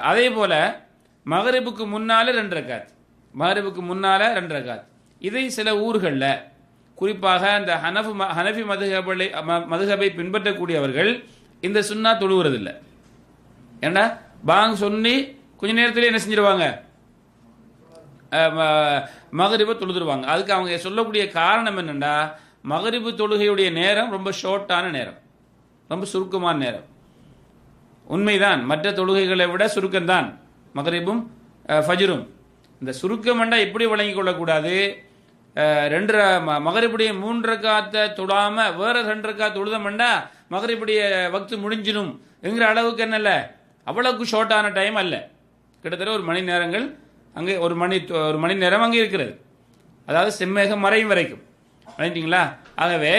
அதே போல மகரிபுக்கு முன்னால ரெண்டு ரக்காத். மகரிபுக்கு முன்னால ரெண்டு ரக்காத். இதை சில ஊர்களில் குறிப்பாக இந்த ஹனஃபு ம- ஹனஃபி மதுகபலை மதுகபை பின்பற்றக்கூடியவர்கள் இந்த சுண்ணா தொழுவுறதில்லை. ஏண்டா? பாங் சொல்லி கொஞ்ச நேரத்திலே என்ன செஞ்சிருவாங்க? அஹ், ம- மகரிபை தொழுதுருவாங்க. அதுக்கு அவங்க சொல்லக்கூடிய காரணம் என்னென்னா மகரிபு தொழுகையுடைய நேரம் ரொம்ப ஷார்ட்டான நேரம். ரொம்ப சுருக்கமான நேரம். உண்மைதான். மற்ற தொழுகைகளை விட சுருக்கம்தான். மகரிபும் ஃபஜரும் ஃபஜ்ரும். இந்த சுருக்கம் எப்படி வழங்கிக் கொள்ளக்கூடாது. ரெண்டு மகரிப்புடைய மகரிபுடைய மூன்று ரக்காத்தை தொடாம வேற ரெண்டு காத்து தொழுதமெண்டா மகரிபுடைய வக்து முடிஞ்சிடும் என்கிற அளவுக்கு என்னல்ல அவ்வளவுக்கு ஷார்ட்டான டைம் அல்ல. கிட்டத்தட்ட ஒரு மணி நேரங்கள் அங்கே ஒரு மணி ஒரு மணி நேரம் அங்கே இருக்கிறது. அதாவது செம்மேகம் மறையும் வரைக்கும். வரைஞ்சிங்களா ஆகவே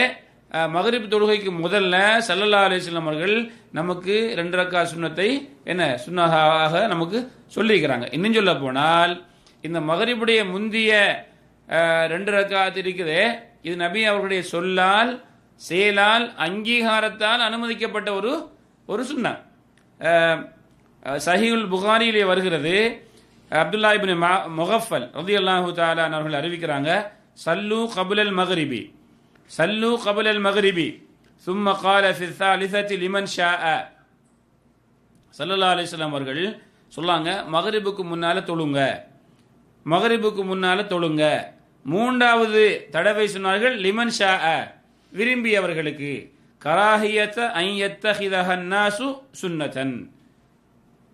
மகரிப் தொழுகைக்கு முதல்ல சல்லல்லா அலிஸ்லாம் அவர்கள் நமக்கு ரெண்டு ரக்கா சுன்னத்தை என்ன சுண்ணாக நமக்கு சொல்லியிருக்கிறாங்க. இன்னும் சொல்ல போனால் இந்த மகரிபுடைய முந்திய ரெண்டு ரக்காத்து இருக்குதே. இது நபி அவர்களுடைய சொல்லால் செயலால் அங்கீகாரத்தால் அனுமதிக்கப்பட்ட ஒரு ஒரு சுன்னா அஹ், புகாரியிலே வருகிறது. அப்துல்லா இப்னு ம- முகஃபல் ரலியல்லாஹு தஆலா அவர்கள் அறிவிக்கிறாங்க சல்லு கபுலல் மகரிபி. சல்லு கபுல் மகரிபி சும்ம கால ஃபித்தாலிசத்தி லிமன் ஷா அ சல்லல்லா அலிஸ்லாம் அவர்கள் சொல்லாங்க மகரிபுக்கு முன்னால் தொழுங்க மகரிபுக்கு முன்னால் தொழுங்க. மூன்றாவது தடவை சொன்னார்கள் லிமன் ஷா அ விரும்பியவர்களுக்கு கராஹியத்த ஐயத்த ஐயத்தஹிதஹன்னாசு சுன்னதன்.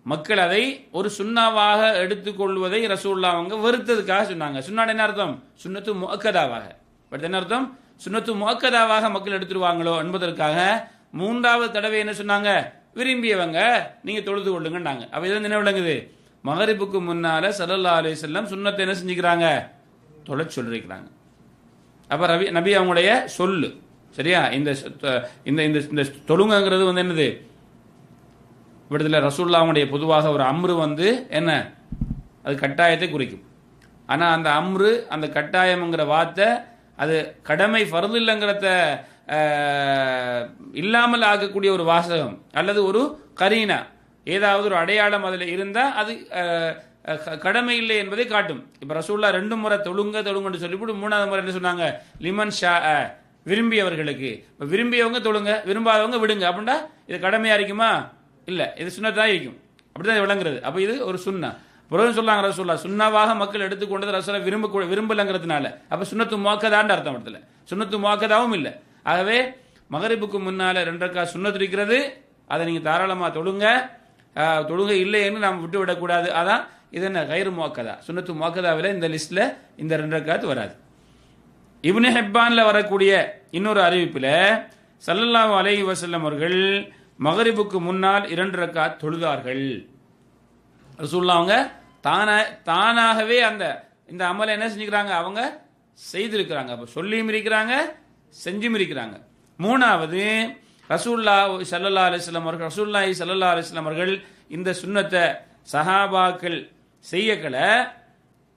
மக்கள் அதை ஒரு சுண்ணாவாக எடுத்துக்கொள்வதை ரசூல்லா அவங்க வெறுத்ததுக்காக சொன்னாங்க. சுண்ணாட என்ன அர்த்தம்? சுண்ணத்து முக்கதாவாக பட் என்ன அர்த்தம்? சுனத்து முகக்கதாவாக மக்கள் எடுத்துருவாங்களோ என்பதற்காக மூன்றாவது தடவை என்ன சொன்னாங்க? விரும்பியவங்க நீங்க தொழுது கொள்ளுங்கன்னாங்க. அப்ப இது என்ன விளங்குது? மகரிப்புக்கு முன்னால சல்லல்லா அலி செல்லம் சுண்ணத்தை என்ன செஞ்சுக்கிறாங்க? தொலை சொல்லிருக்கிறாங்க. அப்ப ரவி நபி அவங்களுடைய சொல்லு. சரியா? இந்த இந்த இந்த இந்த வந்து என்னது? விடுதலை ரசூல்லாவுடைய பொதுவாக ஒரு அம்ரு வந்து என்ன? அது கட்டாயத்தை குறிக்கும். ஆனால் அந்த அம்ரு அந்த கட்டாயம்ங்கிற வார்த்தை அது கடமை ஃபர்து இல்லைங்கிறத இல்லாமல் ஆகக்கூடிய ஒரு வாசகம் அல்லது ஒரு கரீனா ஏதாவது ஒரு அடையாளம் அதில் இருந்தால் அது க- கடமை இல்லை என்பதை காட்டும். இப்போ ரசூல்லா ரெண்டு முறை தொழுங்க தொழுங்கன்னு சொல்லிவிட்டு மூணாவது முறை என்ன சொன்னாங்க? லிமன் ஷா விரும்பியவர்களுக்கு. இப்போ விரும்பியவங்க தொழுங்க விரும்பாதவங்க விடுங்க. அப்படின்னா இது கடமையாக இருக்குமா? இல்லை இது சுண்ணத்தா இருக்கும். அப்படிதான் விளங்குறது. அப்போ இது ஒரு சுண்ணா. புரோகம் சொல்லாங்க ரசூல்லா சுண்ணாவாக மக்கள் எடுத்துக்கொண்டது ரசூலா விரும்ப விரும்பலங்கிறதுனால. அப்ப சுண்ணத்து மோக்கதான்னு அர்த்தம் இடத்துல சுண்ணத்து மோக்கதாவும் இல்லை. ஆகவே மகரிப்புக்கு முன்னால ரெண்டரைக்கா சுண்ணத்து இருக்கிறது. அதை நீங்க தாராளமா தொழுங்க. தொழுங்க தொழுகை இல்லைன்னு நாம் விட்டு விடக்கூடாது அதான் இது என்ன கயிறு மோக்கதா சுண்ணத்து மோக்கதாவில் இந்த லிஸ்ட்ல இந்த ரெண்டரைக்காத்து வராது. இப்னு ஹிப்பான்ல வரக்கூடிய இன்னொரு அறிவிப்பில் ஸல்லல்லாஹு அலைஹி வசல்லம் அவர்கள் மகரிபுக்கு முன்னால் இரண்டு ரக்காத் தொழுதார்கள். ரசூல்லா அவங்க தானா தானாகவே அந்த இந்த அமலை என்ன செஞ்சுக்கிறாங்க? அவங்க செய்திருக்கிறாங்க. அப்போ சொல்லியும் இருக்கிறாங்க செஞ்சும் இருக்கிறாங்க. மூணாவது ரசூல்லா சல்லல்லா அலிஸ்லாம் அவர்கள் ரசூல்லாஹி சல்லல்லா அலிஸ்லாம் அவர்கள் இந்த சுண்ணத்தை சஹாபாக்கள் செய்யக்களை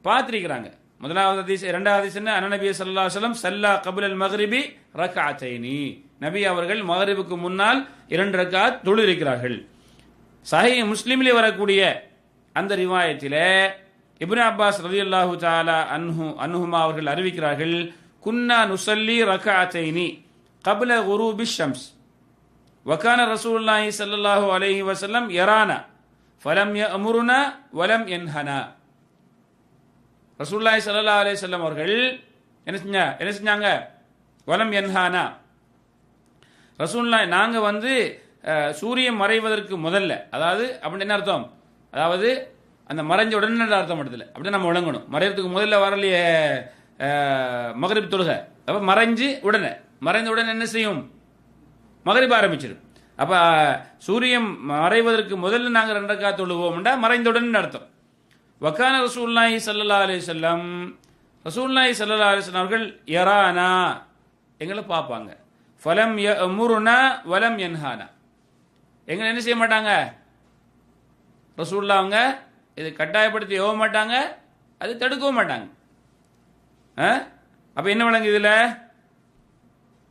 பார்த்துருக்கிறாங்க. முதலாவது அதிச இரண்டாவது ஹதீஸ் என்ன? அனநபி ஸல்லல்லாஹு அலைஹி சல்லா கபுல் மக்ரிபி ரக்அத்தைனி நபி அவர்கள் மகரிபுக்கு முன்னால் இரண்டு ரக்காத் தொழுதிருக்கிறார்கள். சஹி முஸ்லீமிலே வரக்கூடிய அந்த ரிவாயத்தில் இப்னு அப்பாஸ் ரவி அல்லாஹு தாலா அன்ஹு அன்ஹுமா அவர்கள் அறிவிக்கிறார்கள் குன்னா நுசல்லி ரகாத்தைனி கபில குரூபி ஷம்ஸ். வக்கான ரசூல்லாஹி சல்லாஹு அலஹி வசல்லம் எரானா ஃபலம் ய அமுருனா வலம் என்ஹனா ரசூல்லாய் சல்லா அலே சொல்லம் அவர்கள் என்ன செஞ்சா என்ன செஞ்சாங்க? வலம் என்ஹானா ரசூல்லா நாங்கள் வந்து சூரியன் மறைவதற்கு முதல்ல அதாவது அப்படின்னு என்ன அர்த்தம்? அதாவது அந்த மறைஞ்ச உடனே அர்த்தம் இடத்துல அப்படி நம்ம விளங்கணும். மறையறதுக்கு முதல்ல வரலையே மகரிப் தொழுகை. அப்போ மறைஞ்சு உடனே. மறைந்த உடனே என்ன செய்யும்? மகரிப் ஆரம்பிச்சிடும் அப்போ சூரியன் மறைவதற்கு முதல்ல நாங்கள் ரெண்டக்கா தொழுவோம்டா மறைந்தவுடன் அர்த்தம்? வக்கான ரசூல்லாஹி சல்லா அலி சொல்லம் ரசூலுல்லாஹி சல்லா அலைஹி அவர்கள் யரானா. எங்களை பார்ப்பாங்க. ஃபலம் முருனா வலம் என்ஹானா எங்களை என்ன செய்ய மாட்டாங்க? ரசூல்லா அவங்க இது கட்டாயப்படுத்தி ஏவ மாட்டாங்க அது தடுக்கவும் மாட்டாங்க. ஆ? என்ன விளங்கு இதில்?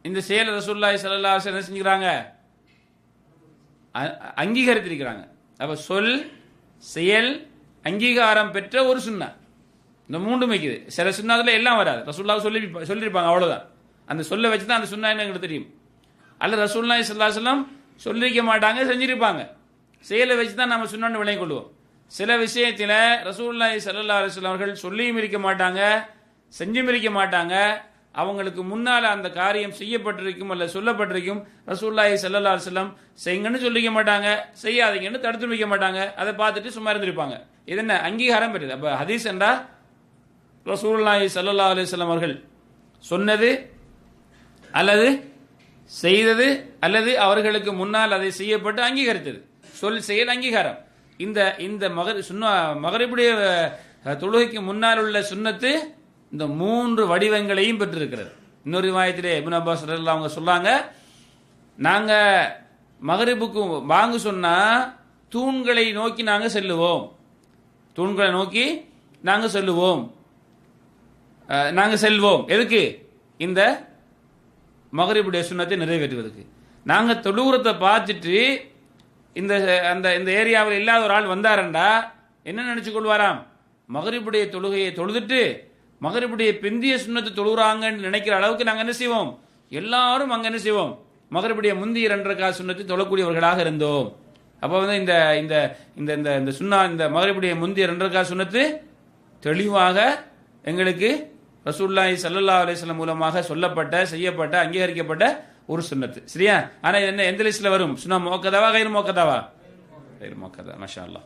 இந்த செயல் ரசூல்லாய் ஸல்லல்லாஹு என்ன செஞ்சுக்கிறாங்க? அ- அங்கீகரித்திருக்கிறாங்க. அப்போ சொல் செயல் அங்கீகாரம் பெற்ற ஒரு சுண்ணா. இந்த மூன்று வைக்குது சில சுண்ணாதில் எல்லாம் வராது. ரசூல்லாவை சொல்லி சொல்லியிருப்பாங்க அவ்வளோதான் அந்த சொல்ல வச்சு தான் அந்த சுண்ணா எங்களுக்கு தெரியும். அல்ல ரசூல்லாய் சல்லா சொல்லம் சொல்லியிருக்க மாட்டாங்க செஞ்சிருப்பாங்க. செயலை வச்சு தான் நம்ம சுண்ணான்னு விளங்கிக் கொள்வோம். சில விஷயத்தில் ரசூல்லாய் சல்லா அலுவலம் அவர்கள் சொல்லியும் இருக்க மாட்டாங்க செஞ்சும் இருக்க மாட்டாங்க. அவங்களுக்கு முன்னால் அந்த காரியம் செய்யப்பட்டிருக்கும் அல்ல சொல்லப்பட்டிருக்கும் ரசூல்லாய் சல்லா அலுவலம் செய்யுங்கன்னு சொல்லிக்க மாட்டாங்க செய்யாதீங்கன்னு தடுத்து வைக்க மாட்டாங்க. அதை பார்த்துட்டு சும்மா இருந்திருப்பாங்க. இது என்ன? அங்கீகாரம் பெறுது அப்போ ஹதீஸ் என்றா ரசூல்லாய் சல்லா அலுவலம் அவர்கள் சொன்னது அல்லது செய்தது அல்லது அவர்களுக்கு முன்னால் அதை செய்யப்பட்டு அங்கீகரித்தது. சொல் செயல் அங்கீகாரம். இந்த இந்த மகர் சுண்ணா மகரிபுடைய தொழுகைக்கு முன்னால் உள்ள சுன்னத்து இந்த மூன்று வடிவங்களையும் பெற்றிருக்கிறது. இன்னொரு விவாயத்திலே இபின் அப்பாஸ் அவங்க சொல்லாங்க நாங்கள் மகரிபுக்கு வாங்க சொன்னால் தூண்களை நோக்கி நாங்கள் செல்லுவோம். தூண்களை நோக்கி நாங்கள் செல்லுவோம். நாங்கள் செல்வோம். எதுக்கு? இந்த மகரிபுடைய சுண்ணத்தை நிறைவேற்றுவதற்கு. நாங்கள் தொழுகுறத்தை பார்த்துட்டு இந்த அந்த இந்த ஏரியாவில் இல்லாத ஒரு ஆள் வந்தாரண்டா என்ன நினைச்சு கொள்வாராம்? மகரிபுடைய தொழுகையை தொழுதுட்டு மகரிபுடைய பிந்திய சுண்ணத்தை தொழுகிறாங்கன்னு நினைக்கிற அளவுக்கு நாங்கள் என்ன செய்வோம்? எல்லாரும் அங்கே என்ன செய்வோம்? மகரிபுடைய முந்தி இரண்டரை கால சுண்ணத்தை தொழக்கூடியவர்களாக இருந்தோம். அப்போ வந்து இந்த இந்த இந்த இந்த இந்த சுண்ணா இந்த மகரிபுடைய முந்தி இரண்டரை கால சுண்ணத்து தெளிவாக எங்களுக்கு ரசூல்லாய் சல்லல்லா அலைஹி மூலமாக சொல்லப்பட்ட செய்யப்பட்ட அங்கீகரிக்கப்பட்ட ஒரு சுண்ணத்து. சரியா? ஆனா என்ன எந்த லிஸ்ட்ல வரும்? சுண்ணா மோக்கதாவா கயிறு மோக்கதாவா? கயிறு மோக்கதா மஷா அல்லாஹ்